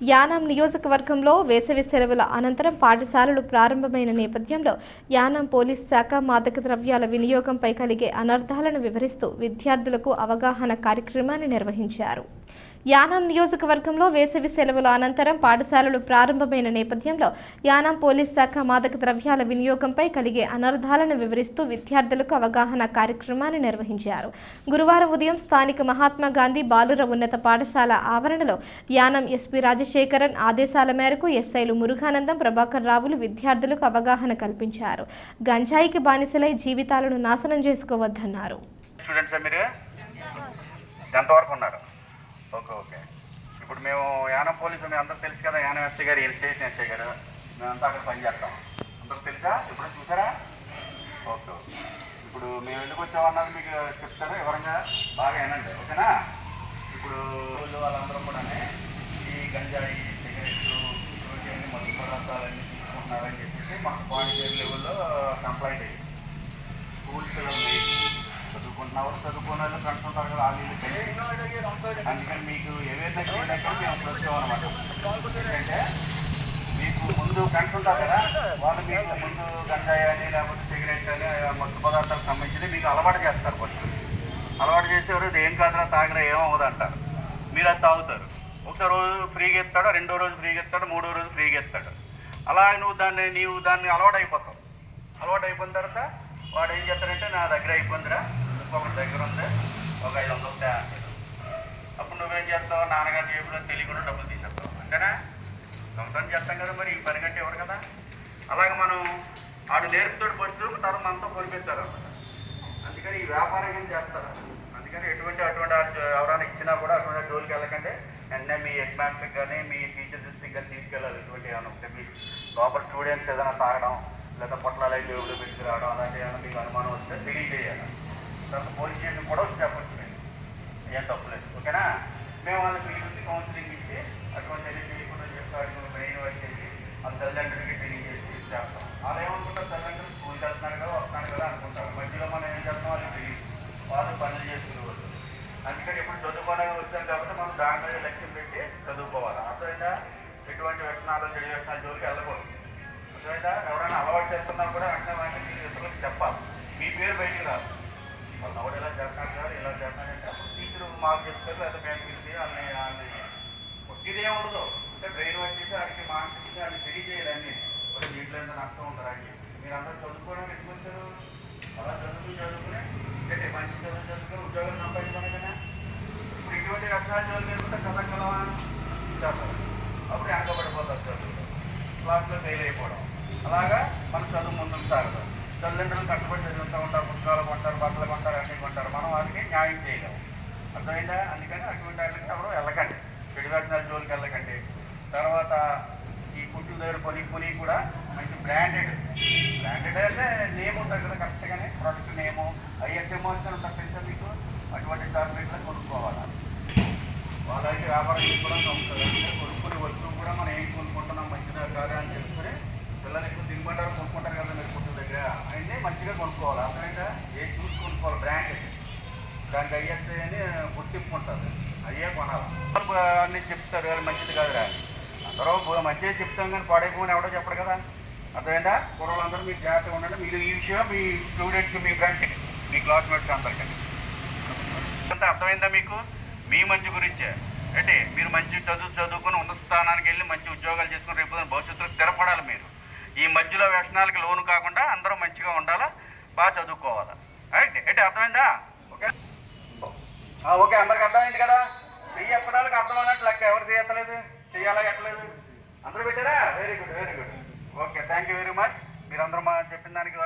యానాం నియోజకవర్గంలో వేసవి సెలవుల అనంతరం పాఠశాలలు ప్రారంభమైన నేపథ్యంలో యానాం పోలీస్ శాఖ మాదక ద్రవ్యాల వినియోగంపై కలిగే అనర్థాలను వివరిస్తూ విద్యార్థులకు అవగాహన కార్యక్రమాన్ని నిర్వహించారు. యానాం నియోజకవర్గంలో వేసవి సెలవుల అనంతరం పాఠశాలలు ప్రారంభమైన నేపథ్యంలో యానాం పోలీస్ శాఖ మాదక ద్రవ్యాల వినియోగంపై కలిగే అనర్థాలను వివరిస్తూ విద్యార్థులకు అవగాహన కార్యక్రమాన్ని నిర్వహించారు. గురువారం ఉదయం స్థానిక మహాత్మా గాంధీ బాలుర ఉన్నత పాఠశాల ఆవరణలో యానం ఎస్పీ రాజశేఖరన్ ఆదేశాల మేరకు ఎస్ఐలు మురుగానందం ప్రభాకర్ రావులు విద్యార్థులకు అవగాహన కల్పించారు. గంజాయికి బానిసలై జీవితాలను నాశనం చేసుకోవద్దన్నారు. స్టూడెంట్స్ మీరు ఎంతవరకు ఉన్నారు? Okay okay. ఇప్పుడు మేము యానం పోలీసు మీ అందరూ తెలుసు కదా యానం ఎస్ఐ గారు ఎల్ స్టేషన్ ఎస్ఐ గారు. మేమంతా అక్కడ పనిచేస్తాం అందరూ తెలుసా? ఇప్పుడు చూసారా? Okay okay. ఇప్పుడు మేము ఎందుకు వచ్చామన్నది మీకు చెప్తారా వివరంగా? బాగా వినండి ఓకేనా? ఇప్పుడు ఊళ్ళో వాళ్ళందరూ కూడా ఈ గంజాయి సిగరెట్లు ఇటువంటి మత్తు పదార్థాలన్నీ తీసుకుంటున్నారని చెప్పేసి మాకు పాయింట్ లెవెల్లో కంప్లైంట్ అయ్యింది స్కూల్ పిల్లలు చదువుకుంటున్న వాళ్ళు చదువుకున్న వాళ్ళు కనుక్కుంటారు కదా వాళ్ళు వీళ్ళు అందుకని మీకు ఏవైతే చేయలేక మేము అప్పుడు అనమాట మీకు ముందు కనుక్కుంటారు కదా వాళ్ళు మీకు ముందు గంజాయి అని లేకపోతే సిగరెట్ అని ఆ మత్తు పదార్థాలకు సంబంధించి మీకు అలవాటు చేస్తారు ఫస్ట్ అలవాటు చేసేవారు ఇది ఏం కాదురా తాగరా ఏమవుదు అంటారు. మీరు అది తాగుతారు ఒకసారి రోజు ఫ్రీగా ఇస్తాడు రెండో రోజు ఫ్రీగా ఎత్తాడు మూడో రోజు ఫ్రీగా ఎత్తాడు అలా నువ్వు దాన్ని నీవు దాన్ని అలవాటు అయిపోతావు. అలవాటు అయిపోయిన తర్వాత వాడు ఏం చేస్తాడంటే నా దగ్గర అయిపోయిందిరా ఒకటి దగ్గర ఉంది ఒక ఐదు వందలు తే అప్పుడు నువ్వేం చేస్తావు? నాన్నగారు జేబులో తెలియకుండా డబ్బులు తీసేస్తావు. అంతేనా? సొంతం చేస్తాం కదా మరి ఈ పని కంటే ఎవరు కదా? అలాగే మనం ఆడు నేర్పుతాడు పరిస్థితులు తర్వాత మనతో కొనిపిస్తారు అన్నమాట. అందుకని ఈ వ్యాపారం ఏం చేస్తారు? అందుకని ఎటువంటి అటువంటి ఎవరైనా ఇచ్చినా కూడా అటువంటి డోల్కి వెళ్ళకంటే వెంటనే మీ హెడ్ మాస్టర్కి కానీ మీ టీచర్ దృష్టికి కానీ తీసుకెళ్ళాలి. ఇటువంటి ఏమైనా ఉంటే మీ లోపల స్టూడెంట్స్ ఏదైనా తాగడం లేదా పొట్లాలు అయితే ఎవరు పెట్టుకురావడం అలాంటి ఏమైనా మీకు అనుమానం వస్తే తెలియజేయాలి. తర్వాత పోలీస్ స్టేషన్ కూడా వచ్చి చెప్పచ్చు మీరు ఏం తప్పులేదు. ఓకేనా? మేము వాళ్ళకి పిలిపించి కౌన్సిలింగ్ ఇచ్చి అటువంటి ఏది చేయకుండా చెప్పాడు బ్రెయిన్ వచ్చేసి చేసి ఆ తల్లిదండ్రులకి చేసి చేస్తాం. అలా ఏమనుకుంటారు? తల్లిదండ్రులు స్కూల్ వెళ్తున్నారు కదా వస్తున్నారు కదా అనుకుంటారు. మధ్యలో మనం ఏం చేస్తాం వాళ్ళకి తెలియదు. వాళ్ళు పనులు చేసుకునేవాళ్ళు. అందుకని ఇప్పుడు చదువుకోవడానికి వచ్చాం కాబట్టి మనం దాని మీద లక్ష్యం పెట్టి చదువుకోవాలి. అర్థమైందా? ఎటువంటి వ్యసనాలు చెడు వ్యసనాలు జోలికి వెళ్ళకూడదు. అర్థమైందా? ఎవరైనా అలవాటు చేస్తున్నా కూడా వెంటనే వాటిని మీరు ఇతరులకు చెప్పాలి. మీ పేరు మాకు చెప్తారు లేదా మేము అన్నీ వాళ్ళని వాళ్ళని ఏమి ఉండదు. అంటే బ్రెయిన్ వచ్చేసి చేసి వాడికి మానసిక అది తెలియజేయాలి అన్ని. మరి దీంట్లో ఎంత నష్టం ఉంటారు అని మీరు అందరూ చదువుకోవడం ఎందుకు వచ్చారు? అలా చదువుకుని చదువుకుని అంటే మంచి చదువు చదువుకుని ఉద్యోగం సంపాదించాలి కదా. ఇప్పుడు ఇటువంటి రకాల చదువులు లేకుంటే చదవగలవా? చేస్తారు అప్పుడు వెనకబడిపోతారు చదువు క్లాస్లో ఫెయిల్ అయిపోవడం. అలాగా మన చదువు ముందుకు సాగదు. తల్లిదండ్రులు కట్టుబడి చదువుతూ ఉంటారు పుస్తకాలు కొంటారు బట్టలు కొంటారు అన్నీ కొంటారు. మనం వాళ్ళకి న్యాయం చేయలేము. అర్థమైందా? అందుకని అటువంటి వాళ్ళకి ఎవరు వెళ్ళకండి. చెడు వ్యసనాల జోలికి వెళ్ళకండి. తర్వాత ఈ కుట్టు దగ్గర కొని కొని కూడా మంచి బ్రాండెడ్ బ్రాండెడ్ అంటే నేమ్ ఉంటుంది కదా కరెక్ట్గానే ప్రొడక్ట్ నేము ఐఎస్ఎంఓ అని ఉంటుంది మీకు. అటువంటి టాబ్లెట్లు కొనుక్కోవాలి? వాళ్ళకి వ్యాపారం చేసుకోవడం నమ్ముతుంది కొనుక్కుని కొనుక్కునే వస్తువు కూడా మనం ఏం కొనుక్కుంటున్నాం మంచిదా కాదా అని తెలుసుకుని పిల్లలు ఎక్కువ తినబడ్డారు కొనుక్కుంటారు కదా మీరు కుట్టు దగ్గర. అయితే మంచిగా కొనుక్కోవాలి? అర్థమైందా? ఏ చూసి కొనుక్కోవాలి? బ్రాండెడ్ దానికి అయ్యేస్తే అని గుర్తింపు ఉంటుంది అయ్యే కొనాలి. అన్నీ చెప్తారు "అది మంచిది కాదురా. అందరూ మంచిగా చెప్తాం కానీ పాడైపోని ఎవడో చెప్పడు కదా. అర్థమైందా? కుర్రలందరూ మీరు జాగ్రత్తగా ఉండండి. మీరు ఈ విషయం మీ స్టూడెంట్స్ మీ ఫ్రెండ్స్కి మీ క్లాస్మేట్స్ అందరికీ. అంతా అర్థమైందా మీకు? మీ మంచి గురించే. అంటే మీరు మంచి చదువు చదువుకుని ఉన్నత స్థానానికి వెళ్ళి మంచి ఉద్యోగాలు చేసుకుని రేపు భవిష్యత్తులో స్థిరపడాలి మీరు. ఈ మధ్యలో వ్యసనాలకి లోను కాకుండా అందరూ మంచిగా ఉండాలా? బాగా చదువుకోవాలా? రైట్ అంటే అర్థమైందా? ఓకే ఆ, అందరికి అర్థమైంది కదా? చెయ్యి ఎక్కడానికి అన్నట్టు లెక్క. ఎవరు చేయట్లేదు? చెయ్యాలా ఎట్టలేదు అందరూ పెట్టారా? Very good very good okay thank you very much మీరందరూ మా చెప్పిన దానికి